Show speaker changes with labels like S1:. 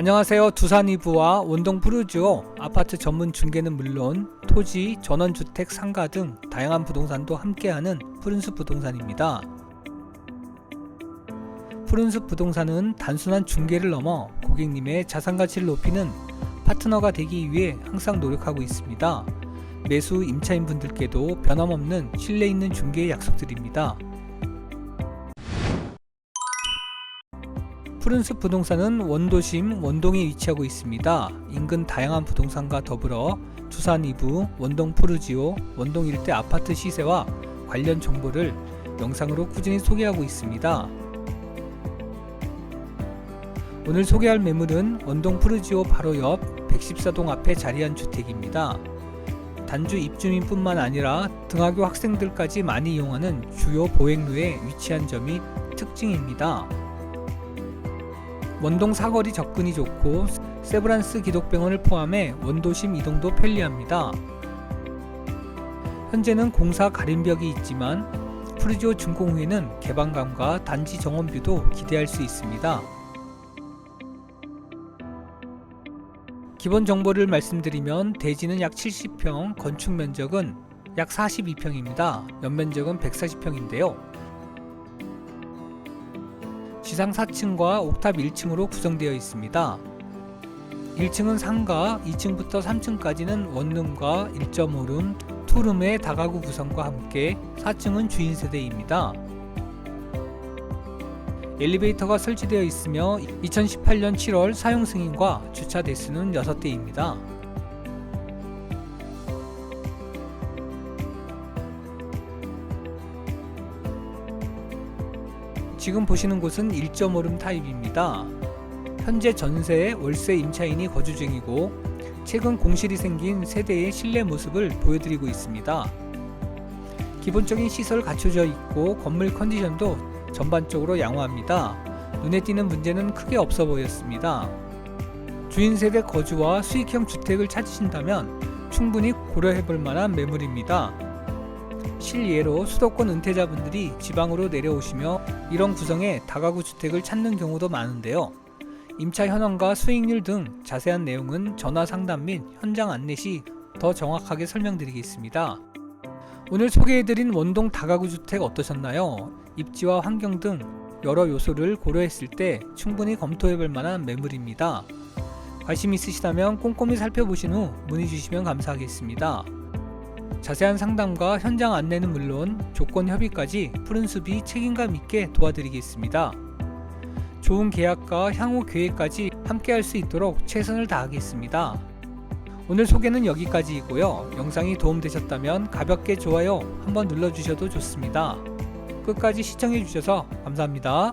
S1: 안녕하세요. 두산 이브와 원동 푸르지오 아파트 전문 중개는 물론 토지, 전원주택, 상가 등 다양한 부동산도 함께하는 푸른숲 부동산입니다. 푸른숲 부동산은 단순한 중개를 넘어 고객님의 자산 가치를 높이는 파트너가 되기 위해 항상 노력하고 있습니다. 매수 임차인 분들께도 변함없는 신뢰 있는 중개의 약속드립니다. 푸른숲 부동산은 원도심 원동에 위치하고 있습니다. 인근 다양한 부동산과 더불어 두산 이부, 원동 푸르지오, 원동 일대 아파트 시세와 관련 정보를 영상으로 꾸준히 소개하고 있습니다. 오늘 소개할 매물은 원동 푸르지오 바로 옆 114동 앞에 자리한 주택입니다. 단주 입주민뿐만 아니라 등하교 학생들까지 많이 이용하는 주요 보행로에 위치한 점이 특징입니다. 원동 사거리 접근이 좋고 세브란스 기독병원을 포함해 원도심 이동도 편리합니다. 현재는 공사 가림벽이 있지만 프루지오 준공 후에는 개방감과 단지 정원뷰도 기대할 수 있습니다. 기본 정보를 말씀드리면 대지는 약 70평, 건축 면적은 약 42평입니다. 연면적은 140평인데요. 지상 4층과 옥탑 1층으로 구성되어 있습니다. 1층은 상가, 2층부터 3층까지는 원룸과 1.5룸, 투룸의 다가구 구성과 함께 4층은 주인 세대입니다. 엘리베이터가 설치되어 있으며 2018년 7월 사용 승인과 주차 대수는 6대입니다. 지금 보시는 곳은 1.5룸 타입입니다. 현재 전세, 월세 임차인이 거주 중이고 최근 공실이 생긴 세대의 실내 모습을 보여드리고 있습니다. 기본적인 시설 갖춰져 있고 건물 컨디션도 전반적으로 양호합니다. 눈에 띄는 문제는 크게 없어 보였습니다. 주인 세대 거주와 수익형 주택을 찾으신다면 충분히 고려해 볼 만한 매물입니다. 실예로 수도권 은퇴자분들이 지방으로 내려오시며 이런 구성의 다가구 주택을 찾는 경우도 많은데요. 임차 현황과 수익률 등 자세한 내용은 전화 상담 및 현장 안내 시 더 정확하게 설명드리겠습니다. 오늘 소개해드린 원동 다가구 주택 어떠셨나요? 입지와 환경 등 여러 요소를 고려했을 때 충분히 검토해볼 만한 매물입니다. 관심 있으시다면 꼼꼼히 살펴보신 후 문의 주시면 감사하겠습니다. 자세한 상담과 현장 안내는 물론 조건 협의까지 푸른숲이 책임감 있게 도와드리겠습니다. 좋은 계약과 향후 계획까지 함께 할 수 있도록 최선을 다하겠습니다. 오늘 소개는 여기까지이고요. 영상이 도움되셨다면 가볍게 좋아요 한번 눌러주셔도 좋습니다. 끝까지 시청해주셔서 감사합니다.